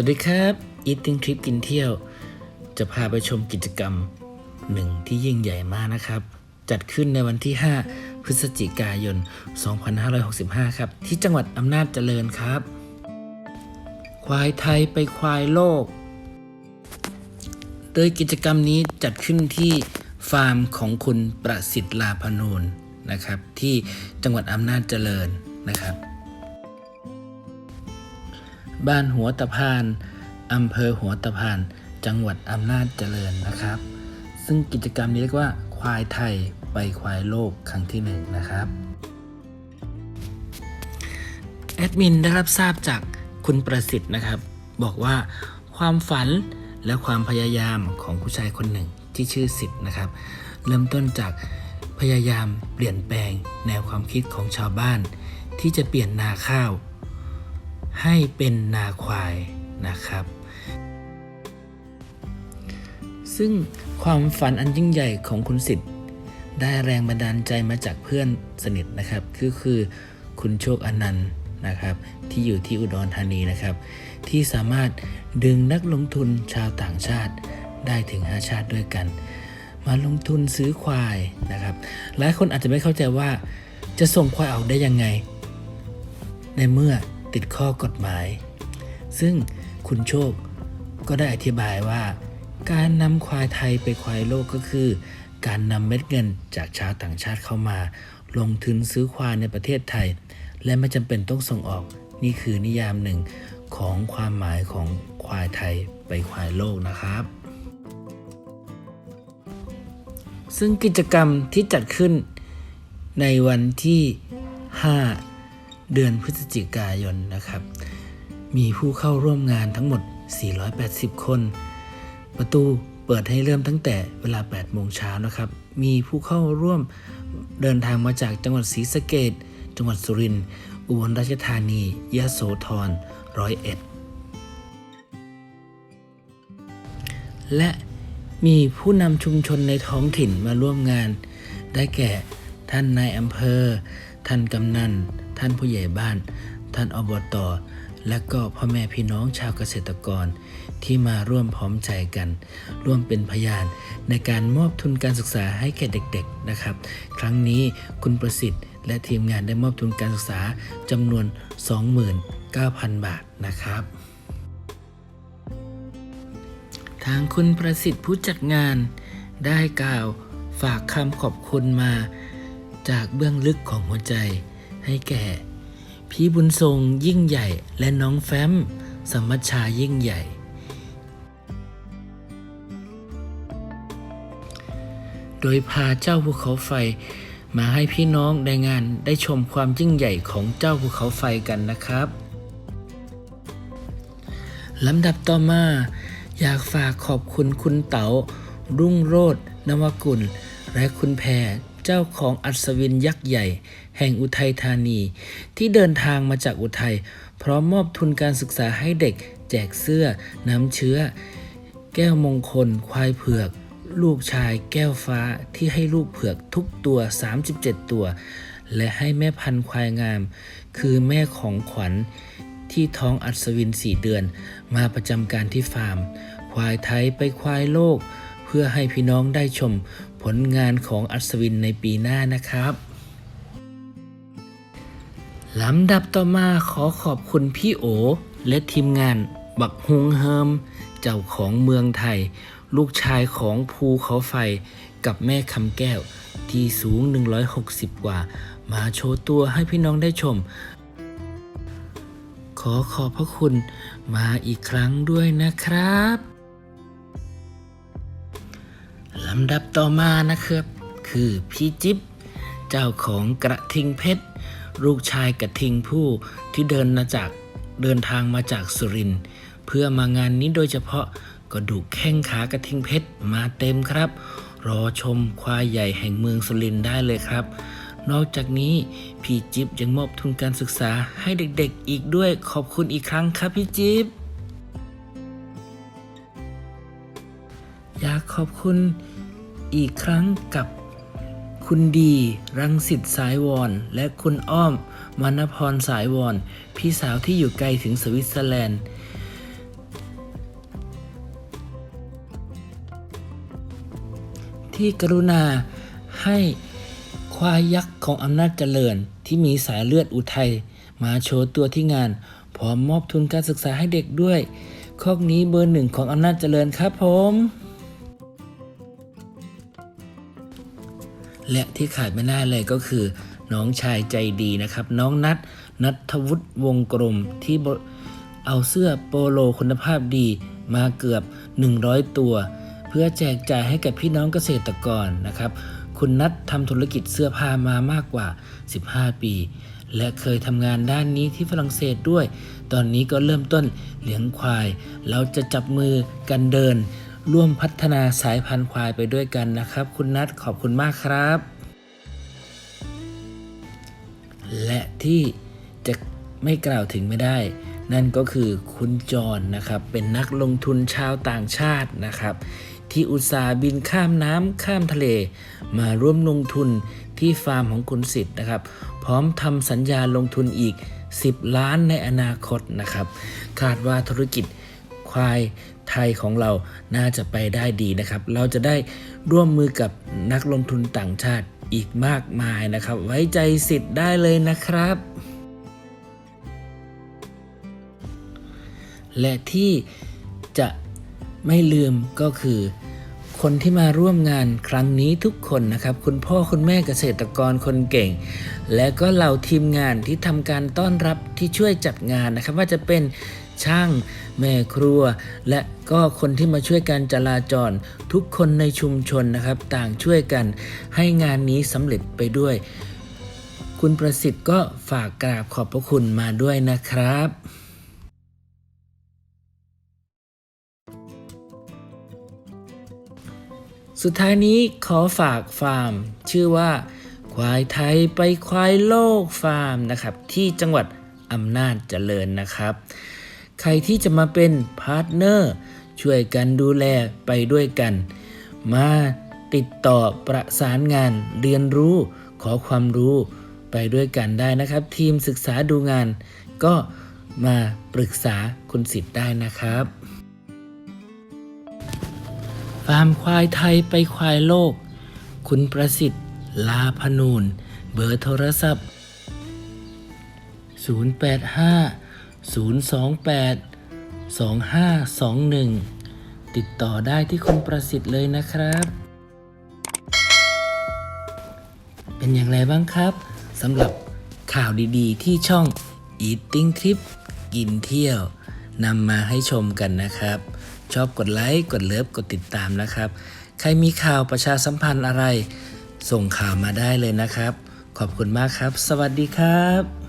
วัสดีครับ Eating Trip กินเที่ยว จะพาไปชมกิจกรรมหนึ่งที่ยิ่งใหญ่มากนะครับ จัดขึ้นในวันที่ 5 พฤศจิกายน 2565 ครับ ที่จังหวัดอำนาจเจริญครับ ควายไทยไปควายโลก โดยกิจกรรมนี้จัดขึ้นที่ฟาร์มของคุณประสิทธิ์ลาพนูนนะครับ ที่จังหวัดอำนาจเจริญนะครับ บ้านหัวตะพานอำเภอหัวตะพาน จังหวัดอำนาจเจริญนะครับ ซึ่งกิจกรรมนี้เรียกว่า ควายไทยไปควายโลกครั้งที่หนึ่งนะครับแอดมินได้รับทราบจากคุณประสิทธิ์นะครับ บอกว่าความฝันและความพยายามของผู้ชายคนหนึ่งที่ชื่อสิทธิ์นะครับ เริ่มต้นจากพยายามเปลี่ยนแปลงแนวความคิดของชาวบ้าน ที่จะเปลี่ยนนาข้าว ให้เป็นนาควายนะครับ ซึ่งความฝันอันยิ่งใหญ่ของคุณสิทธิ์ได้แรงบันดาลใจมาจากเพื่อนสนิทนะครับ คือคือคุณโชคอนันต์นะครับ ที่อยู่ที่อุดรธานีนะครับ ที่สามารถดึงนักลงทุนชาวต่างชาติได้ถึง 5 ชาติด้วยกัน มาลงทุนซื้อควายนะครับ หลายคนอาจจะไม่เข้าใจว่าจะส่งควายออกได้ยังไง ในเมื่อ ติดข้อกฎหมาย ซึ่งคุณโชคก็ได้อธิบายว่า การนำควายไทยไปควายโลกก็คือ การนำเม็ดเงินจากชาวต่างชาติเข้ามา ลงทุนซื้อควายในประเทศไทย และไม่จำเป็นต้องส่งออกนี่คือนิยามหนึ่งของความหมายของควายไทยไปควายโลกนะครับ ซึ่งกิจกรรมที่จัดขึ้นในวันที่ 5 เดือนพฤศจิกายนนะครับ มีผู้เข้าร่วมงานทั้งหมด 480 คน ประตูเปิดให้เริ่มตั้งแต่เวลา 8 โมงเช้านะครับ มีผู้เข้าร่วมเดินทางมาจากจังหวัดศรีสะเกดจังหวัดสุรินทร์ อุบลราชธานี ยะโสธร ร้อยเอ็ด และมีผู้นำชุมชนในท้องถิ่นมาร่วมงาน ได้แก่ท่านนายอำเภอ ท่านกำนัน ท่านผู้ใหญ่บ้าน ท่านอบต และก็พ่อแม่พี่น้องชาวเกษตรกร ที่มาร่วมพร้อมใจกัน ร่วมเป็นพยาน ในการมอบทุนการศึกษาให้แก่เด็กๆนะครับ ครั้งนี้คุณประสิทธิ์ และทีมงานได้มอบทุนการศึกษาจำนวน 29,000 บาทนะครับทางคุณประสิทธิ์ผู้จัดงานได้กล่าวฝากคำขอบคุณมา จากเบื้องลึกของหัวใจให้แก่ พี่บุญทรงยิ่งใหญ่และน้องแฟ้มสมัชชายิ่งใหญ่ โดยพาเจ้าภูเขาไฟมาให้พี่น้องในงานได้ชมความยิ่งใหญ่ของเจ้าภูเขาไฟกันนะครับลำดับต่อมา อยากฝากขอบคุณคุณเต๋ารุ่งโรจน์นวกุล และคุณแพร เจ้าของอัศวินยักษ์ใหญ่ แห่งอุทัยธานี ที่เดินทางมาจากอุทัย พร้อมมอบทุนการศึกษาให้เด็ก แจกเสื้อ น้ำเชื้อ แก้วมงคล ควายเผือก ลูกชาย แก้วฟ้าที่ให้ลูกเผือกทุกตัว 37 ตัว และให้แม่พันควายงาม คือแม่ของขวัญที่ท้องอัศวินสี่เดือน มาประจำการที่ฟาร์ม ควายไทยไปควายโลก เพื่อให้พี่น้องได้ชมผลงานของอัศวินในปีหน้านะครับลำดับต่อมาขอขอบคุณพี่โอ และทีมงาน บักฮุงเฮิม เจ้าของเมืองไทย ลูกชายของภูเขาไฟกับแม่คำแก้ว ที่สูง 160 กว่า มาโชว์ตัวให้พี่น้องได้ชม ขอขอบพระคุณมาอีกครั้งด้วยนะครับ ลำดับต่อมานะครับ คือพี่จิ๊บเจ้าของกระทิงเพชรลูกชายกระทิงผู้ที่เดินมาจากเดินทางมาจากสุรินทร์เพื่อมางานนี้โดยเฉพาะกระดูกแข้งขากระทิงเพชรมาเต็มครับ รอชมควายใหญ่แห่งเมืองสุรินทร์ได้เลยครับ นอกจากนี้พี่จิ๊บยังมอบทุนการศึกษาให้เด็กๆอีกด้วยขอบคุณอีกครั้งครับพี่จิ๊บอยากขอบคุณ อีกครั้งกับคุณดี รังสิตสายวอน และคุณอ้อมมณพรสายวอน พี่สาวที่อยู่ไกลถึงสวิตเซอร์แลนด์ ที่กรุณาให้ควายยักษ์ของอำนาจเจริญที่มีสายเลือดอุทัย มาโชว์ตัวที่งาน พร้อมมอบทุนการศึกษาให้เด็กด้วย ข้อนี้เบอร์หนึ่งของอำนาจเจริญครับผม และที่ขาดไม่ได้เลยก็คือ น้องชายใจดีนะครับ น้องนัทนัทวุฒิวงกลมที่เอาเสื้อโปโลคุณภาพดีมาเกือบ 100 ตัว เพื่อแจกจ่ายให้กับพี่น้องเกษตรกรนะครับ คุณนัททำธุรกิจเสื้อผ้ามามากกว่า 15 ปี และเคยทำงานด้านนี้ที่ฝรั่งเศสด้วย ตอนนี้ก็เริ่มต้นเลี้ยงควาย เราจะจับมือกันเดิน ร่วมพัฒนาสายพันธุ์ควายไปด้วยกันนะครับ คุณนัทขอบคุณมากครับ และที่จะไม่กล่าวถึงไม่ได้ นั่นก็คือคุณจรนะครับ เป็นนักลงทุนชาวต่างชาตินะครับ ที่อุตสาห์บินข้ามน้ำข้ามทะเล มาร่วมลงทุนที่ฟาร์มของคุณสิทธิ์นะครับ พร้อมทำสัญญาลงทุนอีก 10 ล้านในอนาคตนะครับ คาดว่าธุรกิจ ควายไทยของเราน่าจะไปได้ดีนะครับ เราจะได้ร่วมมือกับนักลงทุนต่างชาติอีกมากมายนะครับ ไว้ใจสิทธิ์ได้เลยนะครับ และที่จะไม่ลืมก็คือ คนที่มาร่วมงานครั้งนี้ทุกคนนะครับ คุณพ่อคุณแม่เกษตรกรคนเก่ง และก็เหล่าทีมงานที่ทำการต้อนรับที่ช่วยจัดงานนะครับ ว่าจะเป็น ช่าง แม่ครัว และก็คนที่มาช่วยการจราจร ทุกคนในชุมชนนะครับ ต่างช่วยกันให้งานนี้สำเร็จไปด้วย คุณประสิทธิ์ก็ฝากกราบขอบพระคุณมาด้วยนะครับสุดท้ายนี้ขอฝากฟาร์ม ชื่อว่า ควายไทยไปควายโลกฟาร์มนะครับ ที่จังหวัดอำนาจเจริญนะครับ ใครที่จะมาเป็นพาร์ทเนอร์ช่วยกันดูแลไปด้วยกัน มาติดต่อประสานงานเรียนรู้ขอความรู้ไปด้วยกันได้นะครับ ทีมศึกษาดูงาน ก็มาปรึกษาคุณสิทธิ์ได้นะครับฟาร์มควายไทยไปควายโลก คุณประสิทธิ์ ลาพนูนเบอร์โทรศัพท์ 085 028 2521 ติดต่อได้ที่คุณประสิทธิ์เลยนะครับ เป็นอย่างไรบ้างครับสำหรับข่าวดีๆ ที่ช่อง Eating Trip กินเที่ยวนำมาให้ชมกันนะครับ ชอบกดไลค์ กดเลิฟ กดติดตามนะครับ ใครมีข่าวประชาสัมพันธ์อะไร ส่งข่าวมาได้เลยนะครับ ขอบคุณมากครับ สวัสดีครับ